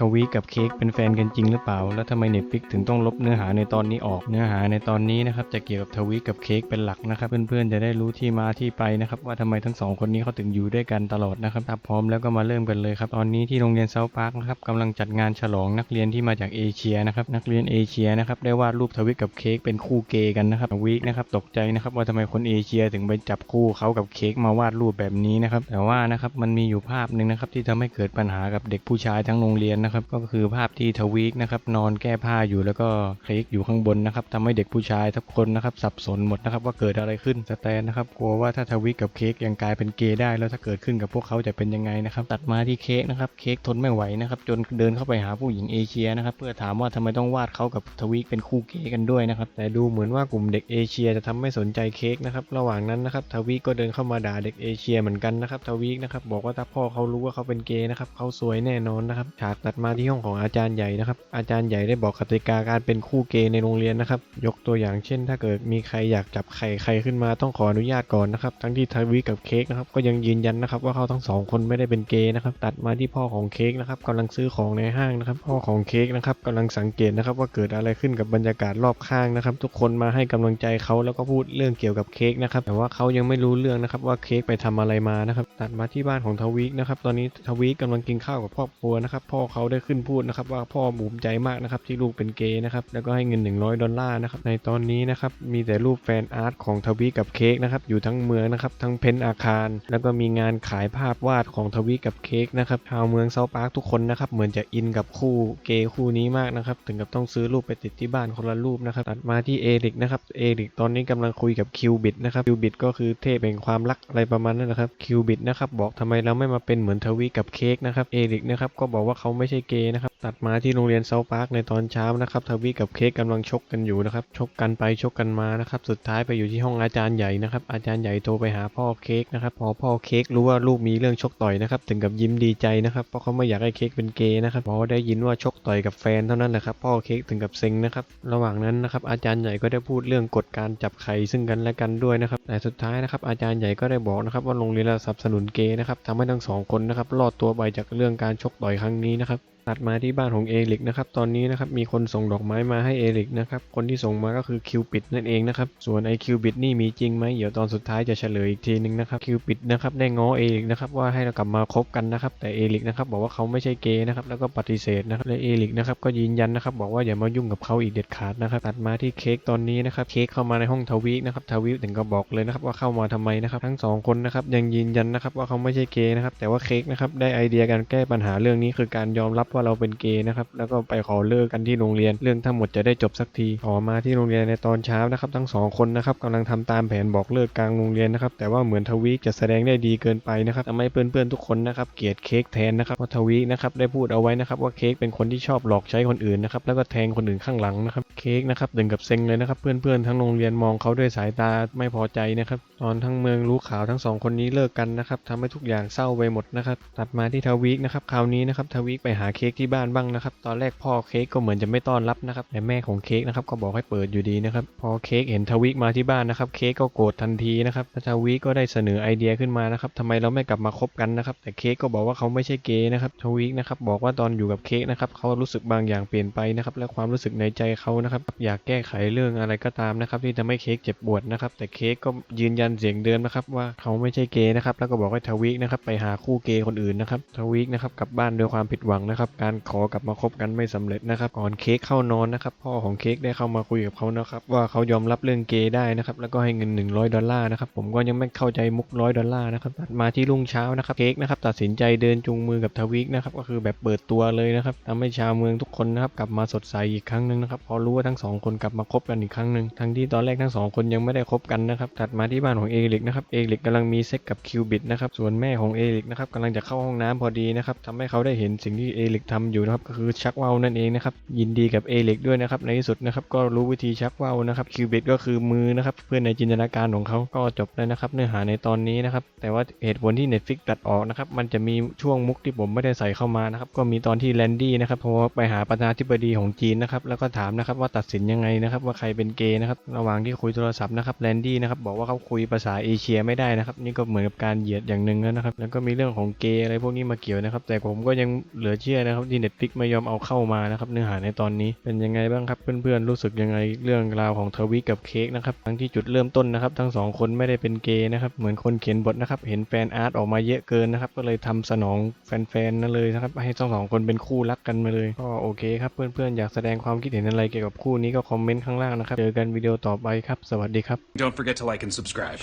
ทวีกับเค้กเป็นแฟนกันจริงหรือเปล่า แล้วทำไมเน็ตฟิกถึงต้องลบเนื้อหาในตอนนี้ออก เนื้อหาในตอนนี้นะครับจะเกี่ยวกับทวีกับเค้กเป็นหลักนะครับ เพื่อนๆจะได้รู้ที่มาที่ไปนะครับว่าทำไมทั้งสองคนนี้เขาถึงอยู่ด้วยกันตลอดนะครับถ้าพร้อมแล้วก็มาเริ่มกันเลยครับ ตอนนี้ที่โรงเรียนเซาท์พาร์คนะครับกำลังจัดงานฉลองนักเรียนที่มาจากเอเชียนะครับนักเรียนเอเชียนะครับได้วาดรูปทวีกับเค้กเป็นคู่เกย์กันนะครับทวีนะครับตกใจนะครับว่าทำไมคนเอเชียถึงไปจับคู่เขากับเค้กมาวาดรูปแบบนี้นะครับแต่ว่านะครับมันมีอยู่ภาพหนึ่งนะครับที่ทำให้เกิดปัญหากับเด็กผู้ชายทั้งโรงเรียนนะครับก็คือภาพที่ทวีกนะครับนอนแก้ผ้าอยู่แล้วก็เค้กอยู่ข้างบนนะครับทำให้เด็กผู้ชายทุกคนนะครับสับสนหมดนะครับว่าเกิดอะไรขึ้นสแตนนะครับกลัวว่าถ้าทวีกกับเค้กยังกลายเป็นเกย์ได้แล้วถ้าเกิดขึ้นกับพวกเขาจะเป็นยังไงนะครับตัดมาที่เค้กนะครับเค้กทนไม่ไหวนะครับจนเดินเข้าไปหาผู้หญิงเอเชียนะครับเพื่อถามว่าทำไมต้องวาดเขากับทวีกเป็นคู่เกย์กันด้วยนะครับแต่ดูเหมือนว่ากลุ่มเด็กเอเชียจะทำไม่สนใจเค้กนะครับระหว่างนั้นนะครับทวีกก็เดินเข้ามาด่าเด็กเอเชียเหมือนกันนะครับทวีกนะครับบอกว่าถ้าพ่อเขารู้ว่าเขาเป็นเกย์นะครับเขาสวยแน่นอนนะครับฉากตัดมาที่ห้องของอาจารย์ใหญ่นะครับ อาจารย์ใหญ่ได้บอกกติกาการเป็นคู่เกย์ในโรงเรียนนะครับ ยกตัวอย่างเช่น ถ้าเกิดมีใครอยากจับไข่ใครขึ้นมาต้องขออนุญาตก่อนนะครับ ทั้งที่ทวีกับเค้กนะครับก็ยังยืนยันนะครับว่าเขาทั้งสองคนไม่ได้เป็นเกย์นะครับ ตัดมาที่พ่อของเค้กนะครับกำลังซื้อของในห้างนะครับ พ่อของเค้กนะครับกำลังสังเกตนะครับว่าเกิดอะไรขึ้นกับบรรยากาศรอบข้างนะครับ ทุกคนมาให้กำลังใจเขาแล้วก็พูดเรื่องเกี่ยวกับเค้กนะครับแต่ว่าเขายังไม่รู้เรื่องนะครับว่าเค้กไปทำอะไรมานะครับตัดมาที่บ้านของทวีกนะครับตอนนี้ทวีกกำลังกินข้าวกับครอบครัวนะครับพ่อเขาาได้ขึ้นพูดนะครับว่าพ่อภูมิใจมากนะครับที่ลูกเป็นเกย์นะครับแล้วก็ให้เงิน 100 ดอลลาร์นะครับในตอนนี้นะครับมีแต่รูปแฟนอาร์ตของทวีกับเค้กนะครับอยู่ทั้งเมืองนะครับทั้งเพนท์อาคาร แล้วก็มีงานขายภาพวาดของทวีกับเค้กนะครับชาวเมืองเซาท์พาร์คทุกคนนะครับเหมือนจะอินกับคู่เกย์คู่นี้มากนะครับถึงกับต้องซื้อรูปไปติดที่บ้านคนละรูปนะครับตัดมาที่เอริกนะครับเอริกตอนนี้กำลังคุยกับคิวบิดนะครับคิวบิดก็คือเทพแห่งความรักอะไรประมาณนั้นนะครับคิวบิดนะครับบอกทำไมเราไม่มาเป็นเหมือนทวีกับเค้กนะครับเอริกนะครับก็บอกว่าเขาไม่ใช่เกย์นะครับ ตัดมาที่โรงเรียนเซาพาร์คในตอนเช้านะครับทวีกับเค้กกำลังชกกันอยู่นะครับ ชกกันไปชกกันมานะครับ สุดท้ายไปอยู่ที่ห้องอาจารย์ใหญ่นะครับ อาจารย์ใหญ่โทรไปหาพ่อเค้กนะครับ พอพ่อเค้กรู้ว่าลูกมีเรื่องชกต่อยนะครับ ถึงกับยิ้มดีใจนะครับ เพราะเขาไม่อยากให้เค้กเป็นเกย์นะครับ พอได้ยินว่าชกต่อยกับแฟนเท่านั้นแหละครับ พ่อเค้กถึงกับเซ็งนะครับ ระหว่างนั้นนะครับ อาจารย์ใหญ่ก็ได้พูดเรื่องกฎการจับไข่ซึ่งกันและกันด้วยนะครับ แต่สุดท้ายนะครับ อาจารย์ใหญ่ก็ได้บอกนะครับว่าโรงเรียนเราสนับสนุนเกย์นะครับทำให้ทั้งสองคนนะครับรอดตัวไปจากเรื่องการชกต่อยครั้งนี้นะครับ ตัดมาที่บ้านของเอริกนะครับ ตอนนี้นะครับมีคนส่งดอกไม้มาให้เอริกนะครับ คนที่ส่งมาก็คือคิวปิดนั่นเองนะครับ ส่วนไอคิวปิดนี่มีจริงไหมเดี๋ยวตอนสุดท้ายจะเฉลยอีกทีนึงนะครับคิวปิดนะครับได้ง้อเอริกนะครับว่าให้เรากลับมาคบกันนะครับ แต่เอริกนะครับบอกว่าเขาไม่ใช่เกย์นะครับแล้วก็ปฏิเสธนะครับและเอริกนะครับก็ยืนยันนะครับบอกว่าอย่ามายุ่งกับเขาอีกเด็ดขาดนะครับตัดมาที่เค้กตอนนี้นะครับเค้กเข้ามาในห้องทวีนะครับทวีถึงก็บอกเลยนะครับว่าเข้ามาทำไมนะครับทั้งสองคนนะครับยังยืนยันนะครับว่าเขาไม่ใช่เกย์นะครับแต่ว่าเค้กนะครับได้ไอเดียการแก้ปัญหาเรื่องนี้คือการยอมรับว่าเราเป็นเกย์นะครับ แล้วก็ไปขอเลิกกันที่โรงเรียน เรื่องทั้งหมดจะได้จบสักที ขอมาที่โรงเรียนในตอนเช้านะครับทั้งสองคนนะครับกำลังทำตามแผนบอกเลิกกลางโรงเรียนนะครับ แต่ว่าเหมือนทวีกจะแสดงได้ดีเกินไปนะครับทำให้เพื่อนๆทุกคนนะครับเกลียดเค้กแทนนะครับเพราะทวีกนะครับได้พูดเอาไว้นะครับว่าเค้กเป็นคนที่ชอบหลอกใช้คนอื่นนะครับแล้วก็แทงคนอื่นข้างหลังนะครับเค้กนะครับถึงกับเซ็งเลยนะครับเพื่อนๆทั้งโรงเรียนมองเขาด้วยสายตาไม่พอใจนะครับตอนทั้งเมืองรู้ข่าวทั้งสองคนนี้เลิกกันนะครับทำให้ทุกอย่างเศร้าไปหมดนะครับตัดมาที่ทวีกนะครับคราวนี้นะครับทวีกไปหาเค้กที่บ้านบ้างนะครับ ตอนแรกพ่อเค้กก็เหมือนจะไม่ต้อนรับนะครับ แต่แม่ของเค้กนะครับก็บอกให้เปิดอยู่ดีนะครับ พอเค้กเห็นทวีกมาที่บ้านนะครับ เค้กก็โกรธทันทีนะครับแล้วทวีกก็ได้เสนอไอเดียขึ้นมานะครับทำไมเราไม่กลับมาคบกันนะครับ แต่เค้กก็บอกว่าเขาไม่ใช่เกย์นะครับ ทวีกนะครับบอกว่าตอนอยู่กับเค้กนะครับเขารู้สึกบางอย่างเปลี่ยนไปนะครับ และความรู้สึกในใจเขานะครับ อยากแก้ไขเรื่องอะไรก็ตามนะครับที่ทำให้เค้กเจ็บปวดนะครับ แต่เค้กก็ยืนยันเสียงเดิมนะครับว่าเขาไม่ใช่เกย์นะครับ แล้วก็บอกให้ทวีกนะครับไปหาคู่เกย์คนอื่นนะครับ ทวีกนะครับกลับบ้านด้วยความผิดหวังนะครับการขอกลับมาคบกันไม่สำเร็จนะครับก่อนเค้กเข้านอนนะครับพ่อของเค้กได้เข้ามาคุยกับเขานะครับว่าเขายอมรับเรื่องเกย์ได้นะครับแล้วก็ให้เงิน 100 ดอลลาร์นะครับผมก็ยังไม่เข้าใจมุกร้อยดอลลาร์นะครับตัดมาที่รุ่งเช้านะครับเค้กนะครับตัดสินใจเดินจูงมือกับทวีกนะครับก็คือแบบเปิดตัวเลยนะครับทำให้ชาวเมืองทุกคนนะครับกลับมาสดใสอีกครั้งหนึ่งนะครับพอรู้ว่าทั้งสองคนกลับมาคบกันอีกครั้งหนึ่งทั้งที่ตอนแรกทั้งสองคนยังไม่ได้คบกันนะครับตัดมาที่บ้านของเอริกนะครับเอริกกำลังมีเซ็กกับคิวบิดนะครับส่วนแม่ของเอริกนะครับกำลังจะเข้าห้องน้ำพอดีนะครับทำให้เขาได้เห็นสิ่งที่เอริกทำอยู่นะครับก็คือชักว่าวนั่นเองนะครับยินดีกับเอริกด้วยนะครับในที่สุดนะครับก็รู้วิธีชักว่าวนะครับคิวบิดก็คือมือนะครับเพื่อนในจินตนาการของเขาก็จบแล้วนะครับเนื้อหาในตอนนี้นะครับแต่ว่าเหตุผลที่ Netflix ตัดออกนะครับมันจะมีช่วงมุกที่ผมไม่ได้ใส่เข้ามานะครับก็มีตอนที่แลนดี้นะครับโทรไปหาประธานาธิบดีของจีนนะครับแล้วก็ถามนะครับว่าตัดสินยังไงนะครับว่าใครเป็นเกย์นะครับระหว่างที่คุยโทรศัพท์นะครับแลนดี้นะครับบอกว่าเขาคุยภาษาเอเชียไม่ได้นะครับนี่ก็เหมือนกับการเหยียดอย่างหนึ่งแล้วนะครับแล้วก็มีเรื่องของเกย์อะไรพวกนี้มาเกี่ยวนะครับแต่ผมก็ยังเหลือเชื่อนะครับที่ Netflix ไม่ยอมเอาเข้ามานะครับเนื้อหาในตอนนี้เป็นยังไงบ้างครับเพื่อนๆรู้สึกยังไงเรื่องราวของทวิกับเค้กนะครับทั้งที่จุดเริ่มต้นนะครับทั้งสองคนไม่ได้เป็นเกย์นะครับเหมือนคนเขียนบทนะครับเห็นแฟนอาร์ตออกมาเยอะเกินนะครับก็เลยทำสนองแฟนๆนั่นเลยนะครับให้ทั้งสองคนเป็นคู่รักกันมาเลยก็โอเคครับเพื่อนๆอยากแสดงความคิดเห็นอะไรเกี่ยวกับคู่นี้ก็คอมเมนต์ข้างล่างนะครับเจอกันวิดีโอต่อไปครับสวัสดีครับ Don't forget to like and subscribe.